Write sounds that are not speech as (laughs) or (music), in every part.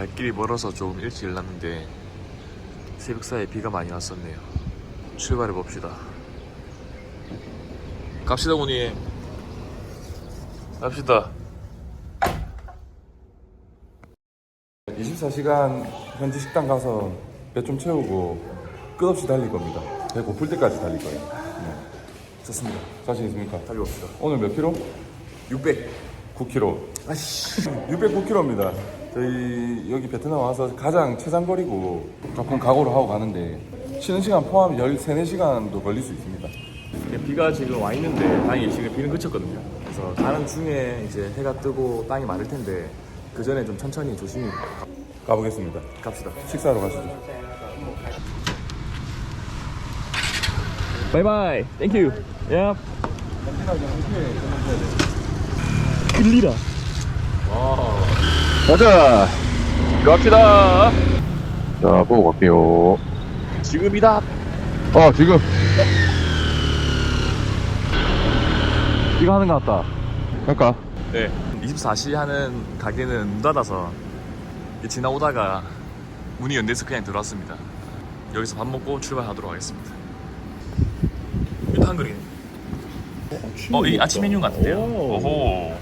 갈 길이 멀어서 좀 일찍 일났는데 새벽 사이에 비가 많이 왔었네요. 출발해 봅시다. 갑시다 오님. 갑시다. 24시간 현지 식당 가서 배 좀 채우고 끝없이 달릴 겁니다. 배 고플 때까지 달릴 거예요. 네. 좋습니다. 자신 있습니까? 달려봅시다. 오늘 몇 킬로? 600. 9킬로. 아씨. 609킬로입니다. 저희 여기 베트남 와서 가장 최장거리고 조금 각오를 하고 가는데 쉬는 시간 포함 13, 4시간도 걸릴 수 있습니다. 비가 지금 와 있는데 다행히 지금 비는 그쳤거든요. 그래서 가는 중에 이제 해가 뜨고 땅이 마를 텐데 그 전에 좀 천천히 조심히 가보겠습니다. 갑시다. 식사하러 가시죠. 바이바이. 땡큐. 야. 일리라. 가자! 갑시다. 자, 보고 갈게요. 지금이다. 어, 지금. 이거 하는 것 같다. 갈까? 네. 24시 하는 가게는 문 닫아서 이 지나오다가 문이 연대서 그냥 들어왔습니다. 여기서 밥 먹고 출발하도록 하겠습니다. 이거 한글이네. 어, 이 아침 메뉴 같은데요? 오호.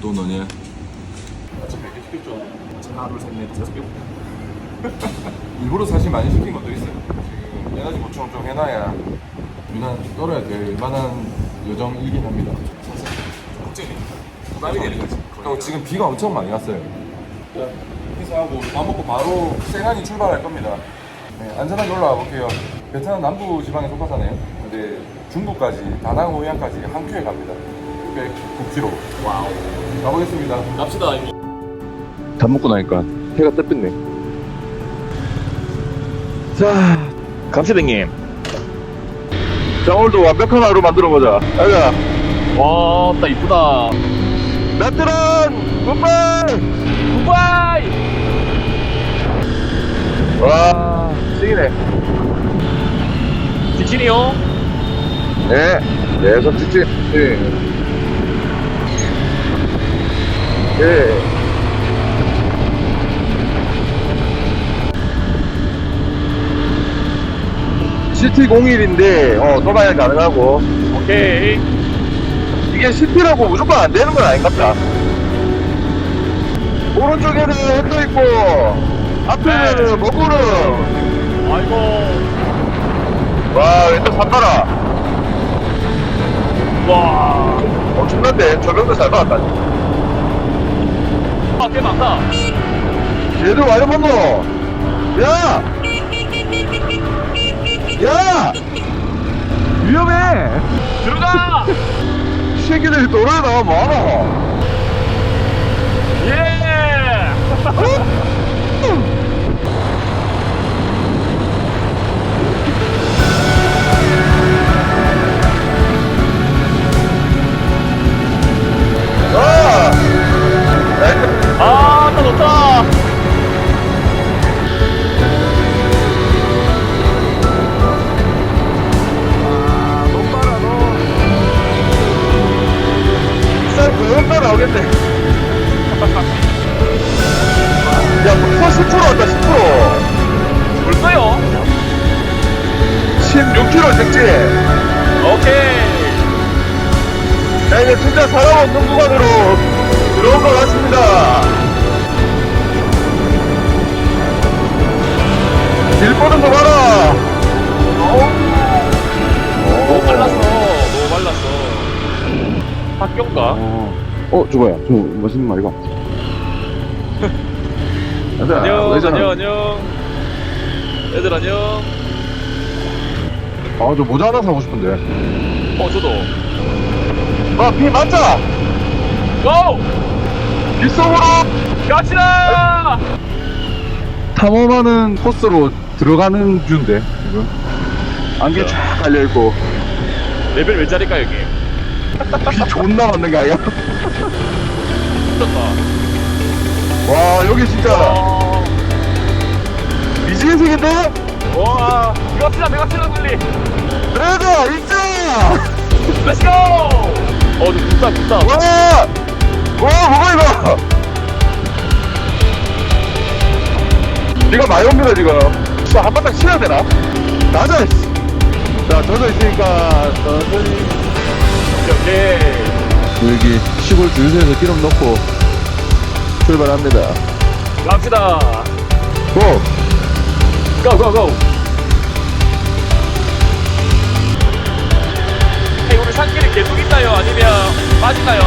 또 너냐? 아침 몇개 시켰죠? 하나, 둘, 셋, 넷, 다섯 개. (laughs) 일부러 사실 많이 시킨 것도 있어요. 지금 에너지 보충 좀 해놔야 유난 떨어야 될 만한 여정이긴 합니다. 걱정이. 부담이 되는 거지. 또 지금 비가 엄청 많이 왔어요. 인사하고 밥 먹고 바로 세간이 출발할 겁니다. 네, 안전하게 올라가 볼게요. 베트남 남부 지방에 속하잖아요. 근데 중부까지 다낭 호이안까지 한 큐에 갑니다. 9km. 와우. 가보겠습니다. 갑시다. 이미. 밥 먹고 나니까 해가 뜨뜻네. 자, 갑시다, 형님. 자 오늘도 완벽한 하루 만들어 보자. 가자. 와, 딱 이쁘다. 나트랑 굿바이. 굿바이! 와, sig이네. 직진이요? 네, 계속 직진. 예. 예. CT 01인데 어 도방이 가능하고 오케이. 이게 CT라고 무조건 안 되는 건 아닌갑니다. 오른쪽에는 해도 있고 앞에는 먹구름. 아이고. 와, 왼쪽 산봐라. 와. 엄청난데 저병도 잘 받았다. 아, 꽤 많다. 얘들 와이번노 야! 야! 위험해! 들어가! 이 (laughs) 새끼들이 도로에 나와 뭐하노? 예! 아! 학교인가? 어 저거야 저 멋있는 말이가 (laughs) 안녕, 안녕, 안녕. 애들 안녕. 아 저 모자 하나 사고 싶은데 어, 저도. 아 비 맞자 고! 빗속으로 갑시다! 탐험하는 코스로 들어가는 뷰인데 지금 안개 쫙 깔려있고 레벨 몇 자리일까, 여기? 존나 맞는 거 아니야? 미쳤다. 와 여기 진짜 미친 생인데 와, 이거 치자, 내가 치자, 빨리. 레드 일자! 렛츠고! 어, 좀 붙다, 붙다. 와! 와 뭐가 이거? 네가 많이 옵니다 지금 진짜 한 바탕 치야 되나? 낮아 씨. 자 젖어 있으니까 천천히 오케이. 여기 시골 주유소에서 기름 넣고 출발합니다 갑시다. 고! 고, 고, 고. hey, 우리 산길이 계속 있나요? 아니면 빠지나요?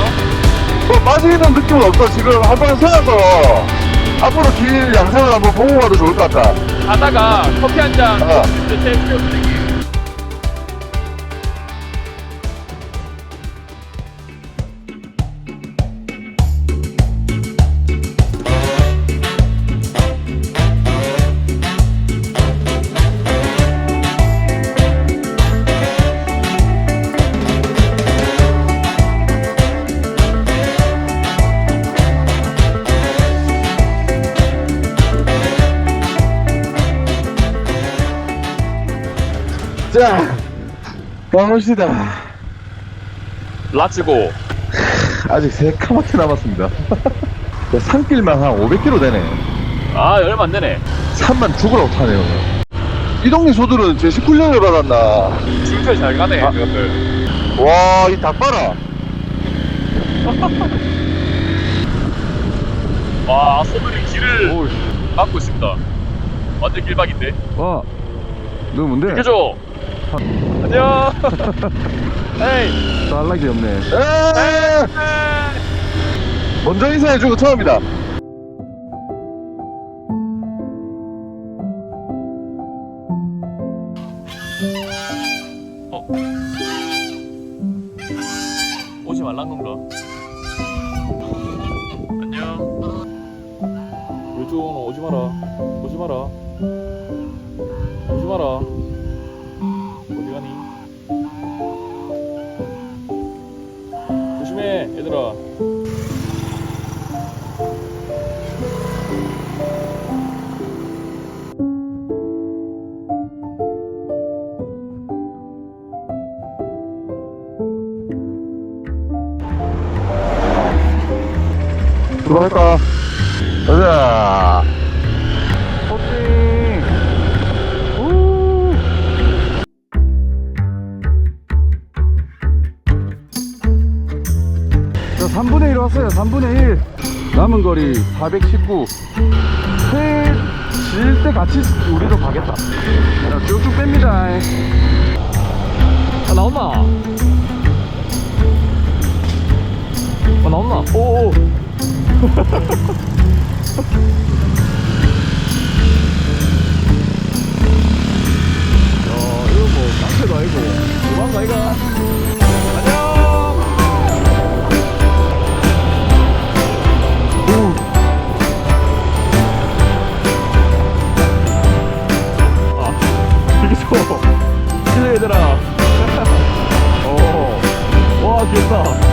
뭐 빠지는 느낌은 없어 지금 한 번에 서서 앞으로 길 양상을 한번 보고 가도 좋을 것 같다 가다가 커피 한 잔, 어. 제 드리기. 가봅시다 라츠고. (laughs) 아직 새카맣게 남았습니다 (laughs) 야, 산길만 한 500km 되네 아, 얼마 안 되네. 산만 죽으라고 타네요 이 동네 소들은 제 19년을 받았나 줄줄 잘 가네, 아. 그것들. 와 이 닭 봐라 (laughs) 와, 소들이 길을 막고 있습니다. 완전 길막인데. 와, 너 뭔데? 비켜줘. 안녕. (laughs) 에이. 딸락이 없네. 먼저 인사해주고 처음이다. 오지 말란 건가? 안녕. 요쪽은 오지 마라. 오지 마라. 오지 마라. 얘들아. 들어갈까? 남은 거리 419. 해질때 같이 우리도 가겠다. 자, 쭉쭉 뺍니다. 아, 나온나? 아, 나온나? 오오. (laughs) 야, 이거 뭐, 깡패도 아니고, 도망가, 이가. 좋아. 실례 얘들아. 어. 와. 귀엽다,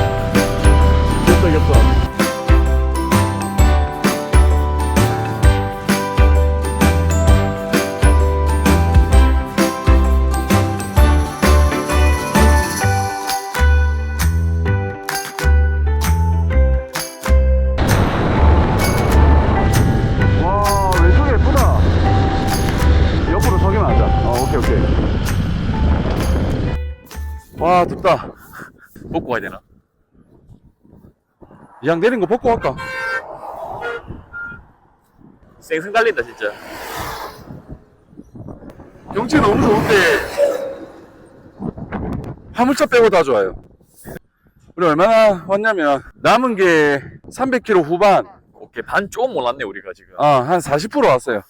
양 내린 거 벗고 갈까? 쌩쌩 달린다, 진짜. 경치 너무 좋은데 화물차 빼고 다 좋아요. 우리 얼마나 왔냐면 남은 게 300km 후반, 오케이, 반 조금 몰랐네, 우리가 지금. 아, 한 40% 왔어요.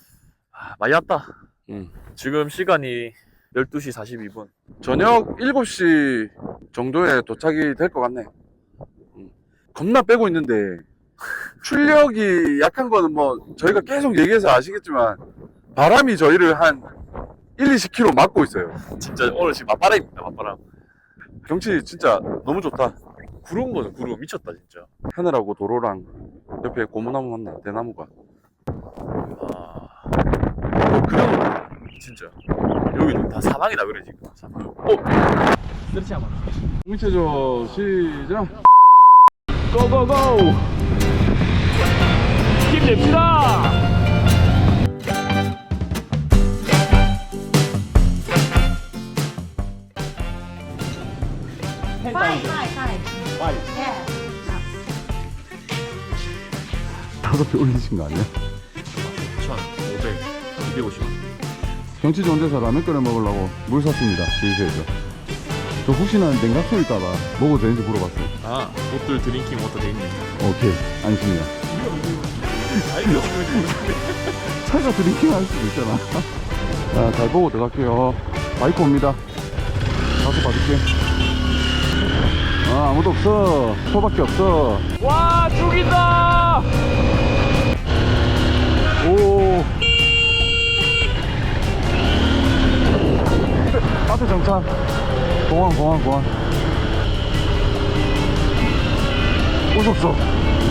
아, 많이 왔다. 음. 지금 시간이 12시 42분. 저녁 7시 정도에 도착이 될 것 같네. 음. 겁나 빼고 있는데 출력이 약한 거는 뭐 저희가 계속 얘기해서 아시겠지만 바람이 저희를 한 1, 20km 막고 있어요. 진짜 오늘 지금 맞바람입니다, 맞바람. 경치 진짜 너무 좋다. 구름 거는 구름 미쳤다, 진짜. 하늘하고 도로랑 옆에 고무나무 맞나 대나무가 아. 어, 그럼 진짜. 여기는 다 사방이다, 그래, 지금. 사방. 어? 스트레치 한번. 공체조 시작 고고고 힘냅시다 다섯 배 올리신 거 아니야? 2,500, 250원. 경치 좋은 데서 라면 끓여 먹으려고 물 샀습니다. 주유소에서. 저 혹시나 냉각 소일까봐 먹어도 되는지 물어봤어요. 아, 옷들 드링킹 워터 돼 있네. 오케이. 안심이야. 아이고, (laughs) 차가 드링킹 할 수도 있잖아. 자, 잘 보고 들어갈게요. 바이크 옵니다. 가서 봐줄게. 아, 아무도 없어. 소밖에 없어. 와, 죽인다! 오. (laughs) 앞에 정차. 공항, 공항, 공항. 웃었어.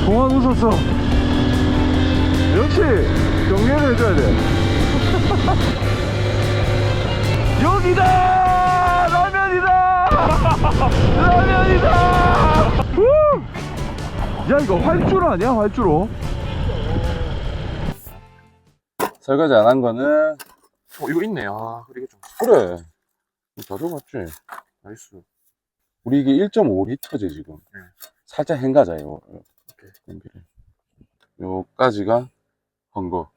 공항 웃었어. 역시 경례를 해줘야 돼. (laughs) 여기다! 라면이다! (laughs) 라면이다! 후! 야, 이거 활주로 아니야, 활주로? 설거지 안 한 거는 어, 이거 있네. 아, 이게 좀. 그래 가져갔지 나이스. 우리 이게 1.5리터지 지금 네. 살짝 헹가자 이거 오케이. 냄비를 요까지가 헌거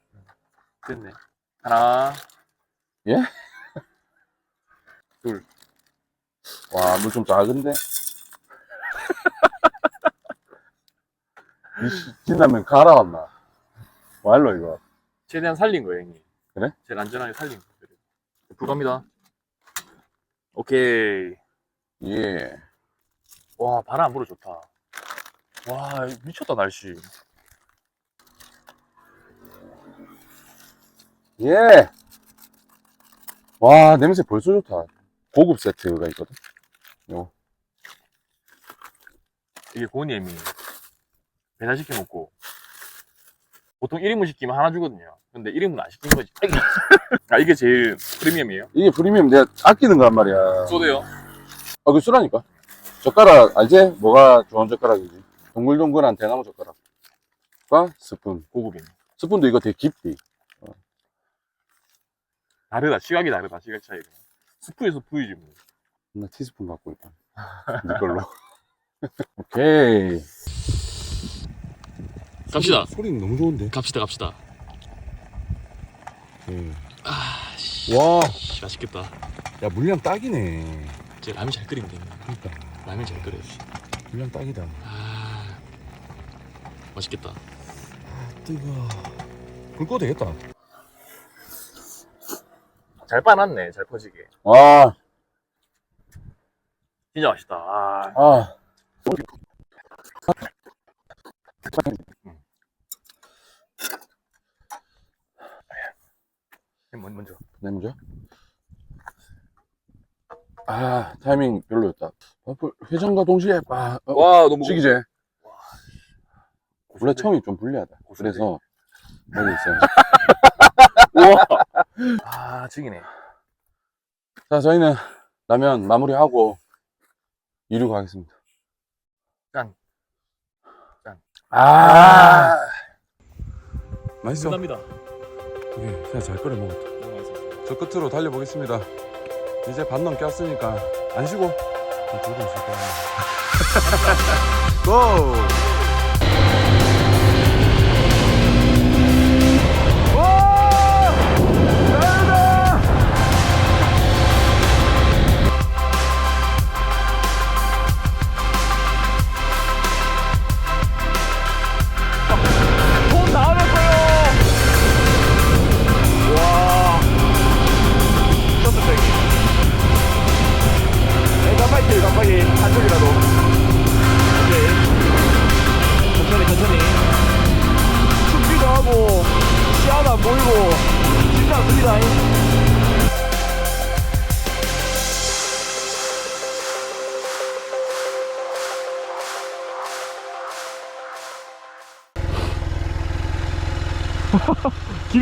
됐네. 하나, 와물 좀 작은데 (laughs) 이 신라면 갈아왔나 와일로 이거 최대한 살린 거예요, 형님. 그래? 제일 안전하게 살린 거예요. 불갑니다. 오케이. 예 와, 바람 안 불어 좋다. 와, 미쳤다, 날씨. 예. 와, 냄새 벌써 좋다. 고급 세트가 있거든. 요. 이게 고니엠이 배달시켜 먹고 보통 1인분 시키면 하나 주거든요. 근데 1인분 안 시킨 거지. 아, 이게 제일 프리미엄이에요? 이게 프리미엄 내가 아끼는 거란 말이야. 쏘대요? 아, 그 쓰라니까. 젓가락, 알지? 뭐가 좋은 젓가락이지? 동글동글한 대나무 젓가락과 스푼. 고급이네. 스푼도 이거 되게 깊이. 다르다. 시각이 다르다. 시각 차이가. 스프에서 부이지 뭐. 나 티스푼 갖고 있다. 네 걸로. (laughs) 오케이. 갑시다. 소리 는 너무 좋은데? 갑시다, 갑시다. 네. 아, 씨. 와, 씨, 맛있겠다. 야, 물량 딱이네. 제 라면 잘 끓이면 돼. 그니까. 라면 잘 끓여야지. 물량 딱이다. 아, 맛있겠다. 뜨거. 불 꺼도 되겠다. 잘 빠놨네. 잘 퍼지게. 와, 진짜 맛있다. 아, 아. 먼- 먼저. 내 먼저? 아, 타이밍 별로였다. 와플 회전과 동시에, 아, 어, 와, 너무. 찍이지? 원래. 처음이 좀 불리하다. 고소해. 그래서, 여기 있어요. (laughs) 우와. 아, 죽이네. 자, 저희는 라면 마무리하고, 이륙 하겠습니다. 짠. 짠. 아, 맛있어. 감사합니다. 예, 그냥 잘 끓여 먹었다. 너무 맛있었어. 저 끝으로 달려보겠습니다. 이제 반 넘게 왔으니까, 안 쉬고, 들고 있을 거야. 고!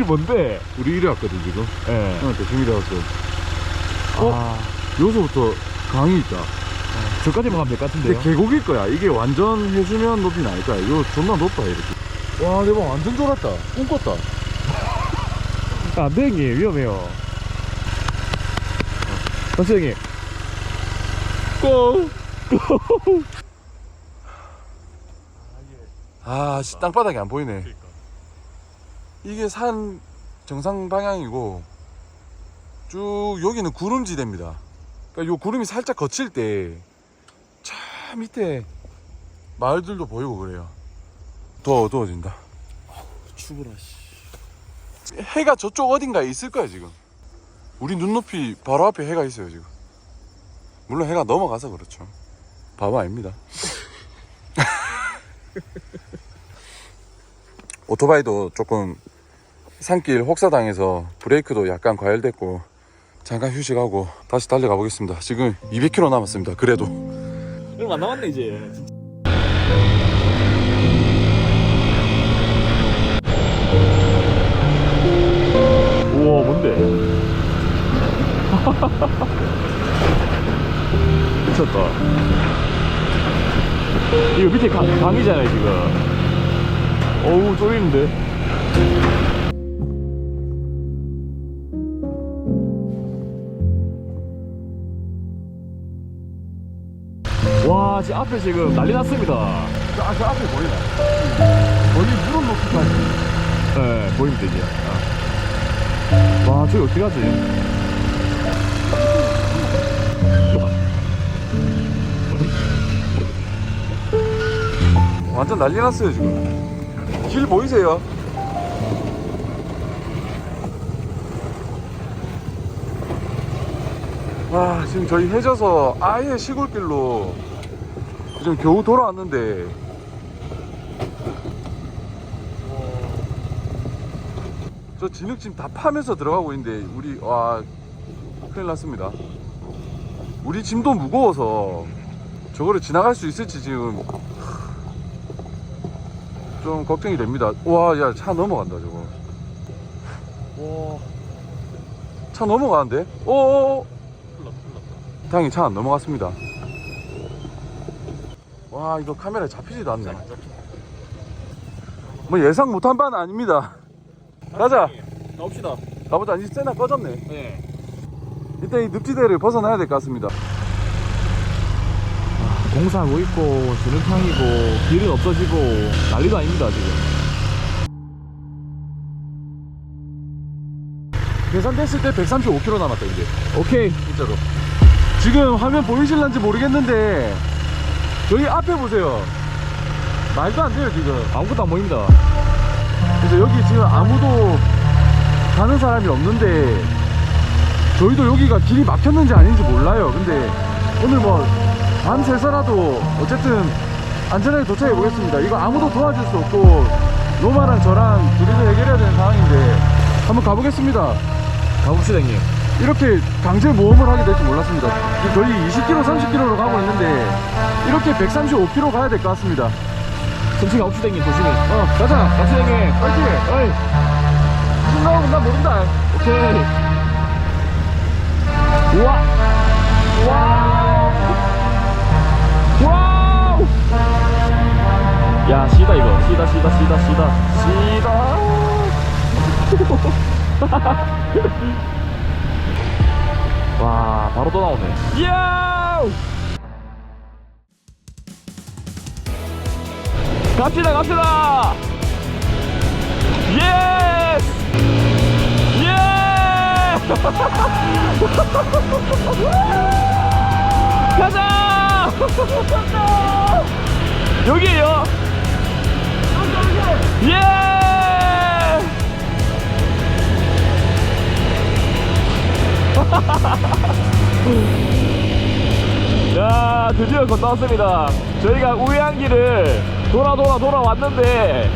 뭔데? 우리 이리 왔거든, 지금. 예. 형 대충 이리 왔어. 어? 아, 여기서부터 강이 있다. 저까지만 가면 될 것 근데 같은데요? 계곡일 거야. 이게 완전 해수면 높이는 아닐 거야. 이거 존나 높다, 이렇게. 와, 대박. 완전 졸았다. 꿈꿨다. 안 돼, 형님. 위험해요. 다시 형님. 고! 아, 씨, 땅바닥이 안 보이네. 이게 산 정상 방향이고 쭉 여기는 구름지대입니다. 그러니까 요 구름이 살짝 거칠 때저 밑에 마을들도 보이고 그래요. 더 어두워진다. 추구라 씨. 해가 저쪽 어딘가에 있을 거야 지금. 우리 눈높이 바로 앞에 해가 있어요 지금. 물론 해가 넘어가서 그렇죠. 바보 아닙니다. (laughs) 오토바이도 조금 산길 혹사당해서 브레이크도 약간 과열됐고 잠깐 휴식하고 다시 달려가 보겠습니다. 지금 200km 남았습니다. 그래도 얼마 안 남았네 이제. 우와 뭔데? (laughs) 미쳤다. 이거 밑에 강, 강이잖아요 지금. 어우 쫄리는데. 와 지금 앞에 지금 난리 났습니다. 저, 아, 저 앞에 보이나? 거의 무릎 높이까지 네, 보이면 되지. 아. 와, 저기 어떻게 하지? 완전 난리 났어요 지금 길 보이세요? 와 지금 저희 해져서 아예 시골길로 지금 겨우 돌아왔는데 저 진흙짐 다 파면서 들어가고 있는데 우리 와 큰일 났습니다 우리 짐도 무거워서 저거를 지나갈 수 있을지 지금 좀 걱정이 됩니다. 와, 야, 차 넘어간다, 저거. 와. 차 넘어가는데? 어어어. 다행히 차 안 넘어갔습니다. 와, 이거 카메라에 잡히지도 않네. 뭐 예상 못한 바는 아닙니다. 가자. 가봅시다. 가보자. 이제 세나 꺼졌네. 네. 일단 이 늪지대를 벗어나야 될 것 같습니다. 공사하고 있고, 진흙탕이고, 길은 없어지고, 난리도 아닙니다, 지금. 계산됐을 때 135km 남았다, 이제. 오케이. 진짜로. 지금 화면 보이실런지 모르겠는데, 저희 앞에 보세요. 말도 안 돼요, 지금. 아무것도 안 보입니다. 그래서 여기 지금 아무도 가는 사람이 없는데, 저희도 여기가 길이 막혔는지 아닌지 몰라요. 근데 오늘 뭐, 밤새서라도 어쨌든 안전하게 도착해 보겠습니다. 이거 아무도 도와줄 수 없고, 로마랑 저랑 둘이서 해결해야 되는 상황인데, 한번 가보겠습니다. 가봅시다, 형님. 이렇게 강제 모험을 하게 될 줄 몰랐습니다. 저희 20km, 30km로 가고 있는데 이렇게 135km 가야 될 것 같습니다. 천천히 가봅시다, 형님. 조심히. 어, 가자. 갑시다, 형님. 파이팅! 어이. 지금 나오면 나 모른다. 오케이. 우와. 와우. 와우. 야, 시다 이거. 시다, 시다, 시다, 시다. 시다. (laughs) 와, 바로 또 나오네. 이야! 갑시다, 갑시다! 예스! 예! (laughs) 가자! (laughs) 여기에요. 예! 야, 드디어 건너 왔습니다. 저희가 우회한 길을 돌아 돌아 돌아 왔는데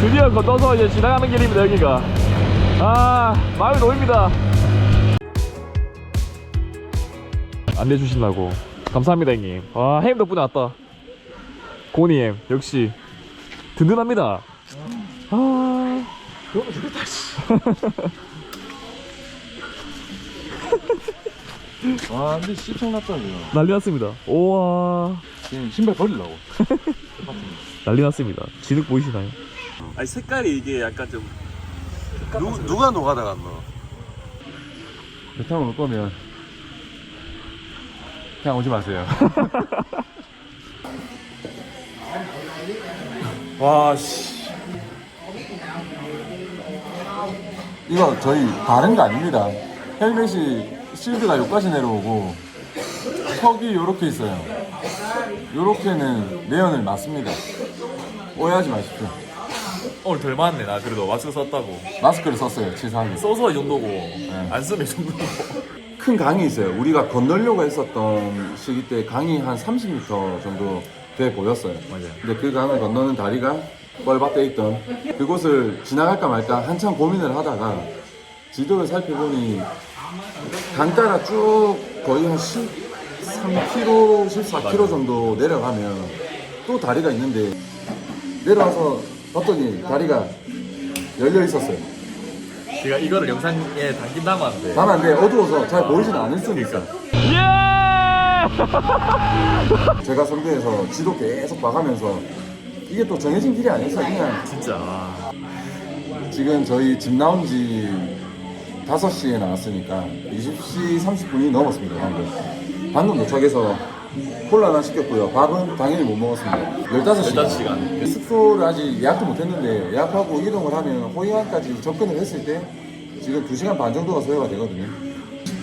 드디어 건너서 이제 지나가는 길입니다, 여기가. 아, 마음이 놓입니다. 안내주신다고. 감사합니다, 형님. 와, 햄 덕분에 왔다. 고니 햄, 역시. 든든합니다. 아. 너무 좋다, 씨. (laughs) 와, 근데 씨청 났다, 지금. 난리 났습니다. 우와. 지금 신발 버리려고. (laughs) 난리 났습니다. 진흙 보이시나요? 아니, 색깔이 이게 약간 좀. 누, 누가 노가다 갔노? 베트남 올 거면 그냥 오지 마세요. (laughs) 와 씨. 이거 저희 다른 거 아닙니다. 헬멧이 실드가 여기까지 내려오고 턱이 이렇게 있어요. 요렇게는 내연을 맞습니다. 오해하지 마십시오. 오늘 덜 맞네 나 그래도 마스크 썼다고. 마스크를 썼어요, 치사하게. 써서 이 정도고 안 쓰면 이 정도고. (laughs) 큰 강이 있어요. 우리가 건너려고 했었던 시기 때 강이 한 30m 정도 돼 보였어요. 맞아요. 근데 그 강을 건너는 다리가 뻘밭에 있던 그곳을 지나갈까 말까 한참 고민을 하다가 지도를 살펴보니 강 따라 쭉 거의 한 13km, 14km 정도 내려가면 또 다리가 있는데 내려와서 봤더니 다리가 열려 있었어요. 제가 이거를 영상에 담긴다고 하는데. 나는 안돼 어두워서 잘 보이진 않을 수는 있어. 제가 선두에서 지도 계속 봐가면서 이게 또 정해진 길이 아니었어 그냥 진짜. 아, 지금 저희 집 나온 지 5시에 나왔으니까 20시 30분이 넘었습니다 방금 방금 도착해서 콜라 하나 시켰고요 밥은 당연히 못 먹었습니다 15시간 15시간. 숙소를 아직 예약도 못했는데 예약하고 이동을 하면 호이안까지 접근을 했을 때 지금 2시간 반 정도가 소요가 되거든요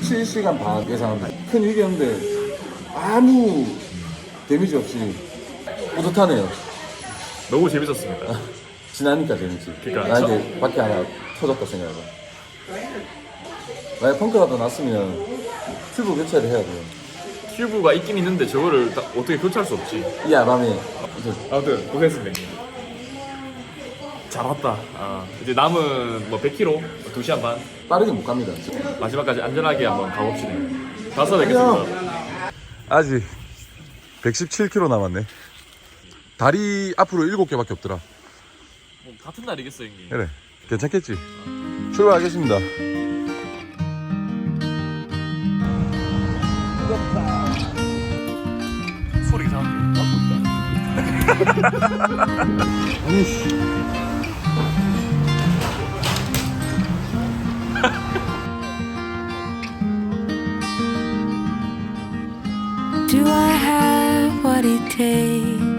17시간 반 예상합니다 큰 위기였는데 아무 데미지 없이 뿌듯하네요 너무 재밌었습니다. (laughs) 지나니까 재밌지. 그러니까 만약에 바퀴 하나 터졌다 생각해봐. 만약 펑크라도 났으면 튜브 교체를 해야 돼요. 튜브가 있긴 있는데 저거를 다 어떻게 교체할 수 없지. 이 아밤에 이제 아무튼 고생했습니다. 잘 왔다. 아, 이제 남은 뭐 100km, 2시간 반 빠르게 못 갑니다. 마지막까지 안전하게 한번 가봅시다. 가서 뵙겠습니다. 아직 117km 남았네. 다리 앞으로 7개밖에 없더라. 뭐 같은 날이겠어 형님. 그래. 괜찮겠지? 출발하겠습니다. 소리 이상한데. Do I have what it takes?